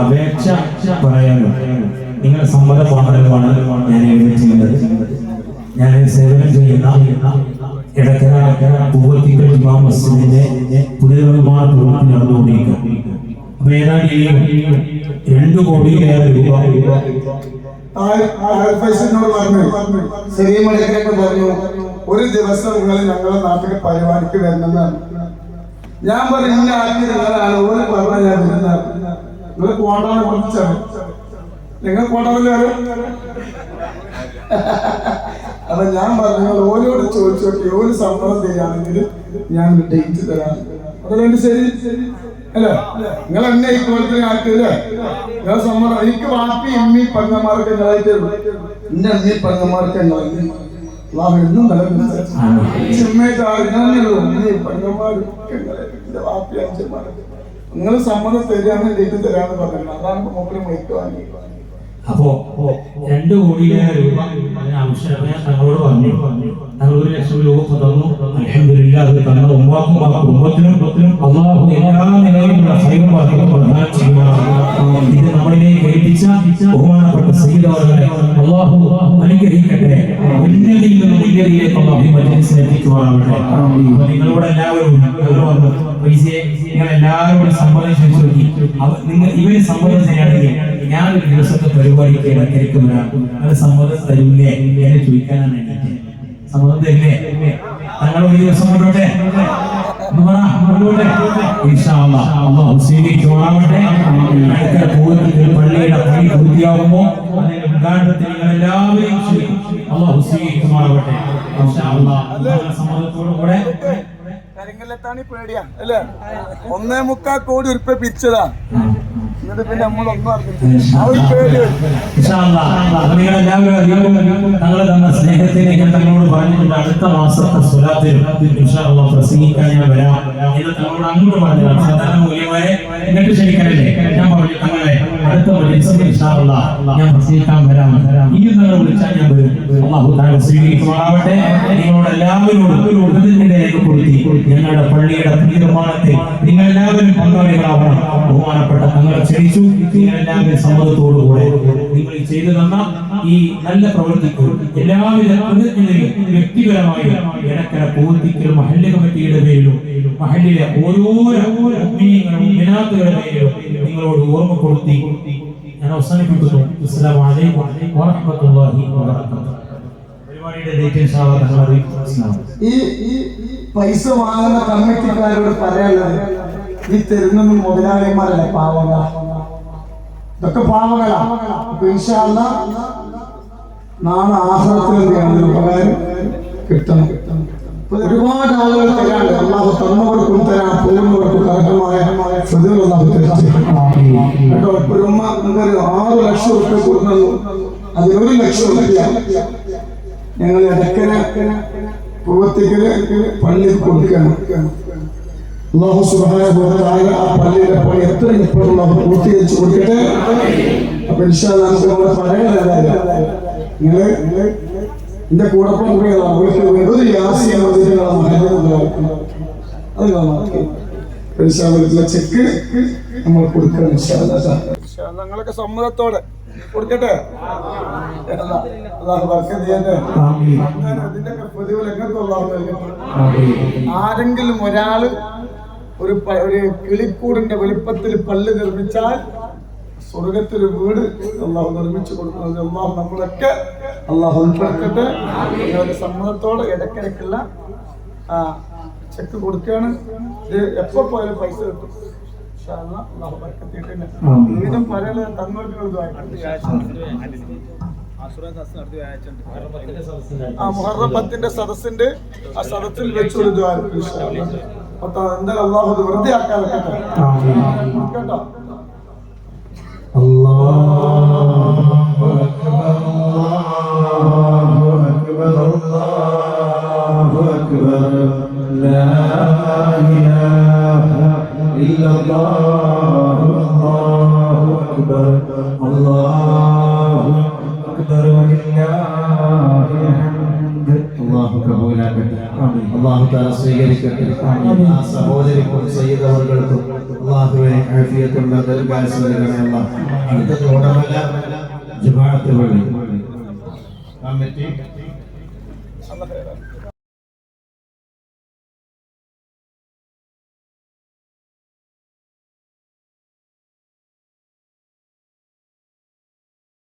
അപേക്ഷ പറയാനും നിങ്ങൾ സമ്മതമാണെന്നുമാണ് ഞാൻ എഴുതിയിട്ടുള്ളത് ഞാൻ സേവനം ചെയ്യുന്ന ഇടക്കര പൂവത്തിക്കൽ ഇമാം മസ്ജിദിന്റെ പുതിയ നിർമ്മാണ പ്രവൃത്തി നടന്നുകൊണ്ടിരിക്കുക. അപ്പൊ ഏതാണ്ട് രണ്ടു കോടിയിലേറെ രൂപ പറഞ്ഞു. ഒരു ദിവസം നിങ്ങൾ ഞങ്ങളുടെ നാട്ടിൽ പരിപാടിക്ക് ഞാൻ പറഞ്ഞു ഇന്ന ആദ്യം നിങ്ങളാണ് ഒരു പറഞ്ഞ ഞാൻ വരുന്നത് നിങ്ങൾ പോണ്ടാണ് പഠിച്ചാണ് നിങ്ങൾ പോണ്ടതല്ലേ അപ്പൊ ഞാൻ പറഞ്ഞു ഓരോട് ചോദിച്ചോട്ടെ ഒരു സമ്മതം തരികയാണെങ്കിൽ ഞാൻ ഡേറ്റ് തരാം. അതല്ലേ ശരി? അല്ലേ? നിങ്ങൾ എന്നെ ഈ കോലത്തിൽ ആക്കല്ലേ നിങ്ങൾ സമ്മതം എനിക്ക് വാപ്പി എമ്മി പങ്ങന്മാർക്ക് നിങ്ങളായിട്ട് എന്റെ അമ്മി പങ്ങന്മാർക്ക് എന്നും നിലനിൽക്കുന്നത് വാപ്പി നിങ്ങൾ സമ്മതം തരാന്ന് ഡേറ്റ് തരാന്ന് പറഞ്ഞു അതാണ് മൂപ്പര് മൈക്ക് വാങ്ങി അപ്പോ രണ്ടു കോടിയിലേറെ രൂപ അതിന് ആവശ്യം ഞാൻ തങ്ങളോട് പറഞ്ഞു. തങ്ങൾ ഒരു ലക്ഷം രൂപ തന്നു. അൽഹംദുലില്ലാ അത് ഉമ്മാക്കും ആ കുടുംബത്തിനും അള്ളാഹു എല്ലാ നിലയിലുള്ള വർദ്ധക്കും പ്രദാനം ചെയ്യുമാറാകട്ടെ. ഇത് നമ്മളിലേക്ക് ഏൽപ്പിച്ച ബഹുമാനപ്പെട്ട സയ്യിദവറുകളെ അള്ളാഹു അനുഗ്രഹിക്കട്ടെ. ഉന്നതിയിൽ നിന്ന് ഉന്നതിയിലേക്ക് അള്ളാഹു അപ്പൊ നിങ്ങളോട് എല്ലാവരും ഞങ്ങൾ പൈസയെ നിങ്ങൾ എല്ലാവരോടും സമ്മതം ചോദിച്ചു നിങ്ങൾ ഇവർ സമ്മതം ഞാൻ ഒരു ദിവസത്തെ പരിപാടിക്ക് ഇടയ്ക്കിടയ്ക്ക് വരാം അത് സമ്മതം തരൂലേ എന്നെ ചോദിക്കാനാണ് എണീറ്റത് സമ്മതം തരില്ലേ? ഞങ്ങൾ ഒരു ദിവസം കൊണ്ടോട്ടെ. ഇൻഷാ അല്ലാ. പള്ളിയുടെ പണി അതിന്റെ നിങ്ങൾ എല്ലാവരെയും കരിങ്കല്ലെത്താണി പേടിയാ ഒന്നേ മുക്കാൽ കോടി ഉറുപ്പ പിരിച്ചതാ. തന്ന സ്നേഹത്തിന് ഞാൻ തങ്ങളോട് പറഞ്ഞിട്ടുണ്ട്. അടുത്ത മാസത്തെ സ്വലാത്തിൽ പ്രസംഗിക്കാൻ ഞാൻ വരാം. എന്ന് തങ്ങളോട് അങ്ങോട്ട് പറഞ്ഞതാണ്. സാധാരണ മൂല്യമാരെ എന്നിട്ട് ക്ഷണിക്കാനല്ലേ? ഞാൻ പറഞ്ഞു തങ്ങളെ അടുത്ത ഞാൻ പ്രസംഗിക്കാൻ വരാം. ഈ നിങ്ങൾ വിളിച്ചാൽ ഞാൻ അള്ളാഹു താങ്കൾ സ്വീകരിക്കുമാറാവട്ടെ. നിങ്ങളോട് എല്ലാവരോടും ഞങ്ങളുടെ പള്ളിയുടെ നിർമ്മാണത്തിൽ നിങ്ങൾ എല്ലാവരും പങ്കാളികളാവണം. ബഹുമാനപ്പെട്ട തങ്ങളെ ക്ഷണിച്ചു. എല്ലാവരും സമ്മതത്തോടുകൂടെ നിങ്ങൾ ചെയ്തു തന്ന ഈ നല്ല പ്രവൃത്തിക്ക് എല്ലാവിധ വ്യക്തിപരമായി ഇടക്കര പൂർത്തിക്കൽ മഹല്ല് കമ്മിറ്റിയുടെ പേരിലും മഹല്ലിലെ ഓരോരോ പേരിലും നിങ്ങളോട് ഓർമ്മപ്പെടുത്തി ഞാൻ അവസാനിപ്പിക്കുന്നു. അസ്സലാമു അലൈക്കും വറഹ്മത്തുള്ളാഹി വബറകാതുഹു. പരിപാടിയുടെ തങ്ങൾ ഈ പൈസ വാങ്ങുന്ന കമ്മിറ്റിക്കാരോട് പറയാനുള്ളത് ഈ തരുന്നത് മുതലാളിമാരല്ല പാവങ്ങൾ ഇതൊക്കെ പാവങ്ങളാ. അപ്പൊ നാളെ ആഹ്ലത്തിൽ എന്ത് ഉപകാരം കിട്ടണം. ഒരുപാട് ആളുകൾ അള്ളാഹു തന്നവർക്കും തരാം പോകുന്നവർക്കും കർഹമായ കേട്ടോ ഒരു ആറ് ലക്ഷം റുപ്യ കൊടുക്കുന്നു. അതിലൊരു ലക്ഷം ഞങ്ങൾ ഇടക്കര പൂവത്തിക്കൽ പള്ളിയിൽ കൊടുക്കണം അള്ളാഹു സുബ്ഹാനഹു വ തആല ആ പള്ളിയുടെ പണി എത്ര ഇപ്പോഴും അള്ളാഹു പൂർത്തീകരിച്ചു കൊടുക്കട്ടെ? അപ്പൊ ഇൻഷാ അല്ലാഹ് നമുക്ക് നമ്മുടെ പറയാനല്ല നിങ്ങൾ എന്റെ കൂടെ പോകുകയാണ് അവർക്ക് യാസി ചെക്ക് നമ്മൾ കൊടുക്കണം ഇൻഷാ അല്ലാഹ്. ഇൻഷാ അല്ലാഹ് നിങ്ങളൊക്കെ സമ്മതത്തോടെ കൊടുക്കട്ടെ പ്രതിഫലം ആരെങ്കിലും ഒരാൾ ഒരു ഒരു കിളിക്കൂടിന്റെ വലിപ്പത്തിൽ പല്ല് നിർമ്മിച്ചാൽ സ്വർഗത്തിൽ വീട് അള്ളാഹു നിർമ്മിച്ചു കൊടുക്കുന്നത്. അള്ളാഹു നമ്മളൊക്കെ അള്ളാഹു ഉൾപ്പെടുത്തട്ടെ. ഒരു സമ്മതത്തോടെ ഇടയ്ക്കിടയ്ക്കുള്ള ചെക്ക് കൊടുക്കുകയാണ്. ഇത് എപ്പോ പോയാലും പൈസ കിട്ടും. അള്ളാഹു. വീണ്ടും പല തങ്ങൾക്ക് ആ മുഹറം പത്തിന്റെ സദസ്സിന്റെ ആ സദസ്സിൽ വെച്ചൊരു ദ്വാരം. അപ്പൊ എന്തായാലും അള്ളാഹു ഇത് വെറുതെ ആക്കാൻ വെക്കട്ടെ കേട്ടോ? അള്ളാഹു താല സ്വീകരിക്കട്ടെ. ആ സഹോദരിക്കും സയ്യിദ് അവർകൾക്കും അള്ളാഹു അള്ളാഹുവെ ആഫിയത്തുള്ള ദീർഘായുസ് നൽകണേ അല്ലാ അടുത്തത് ഉടമല ജമാഅത്ത് പള്ളി കമ്മിറ്റി.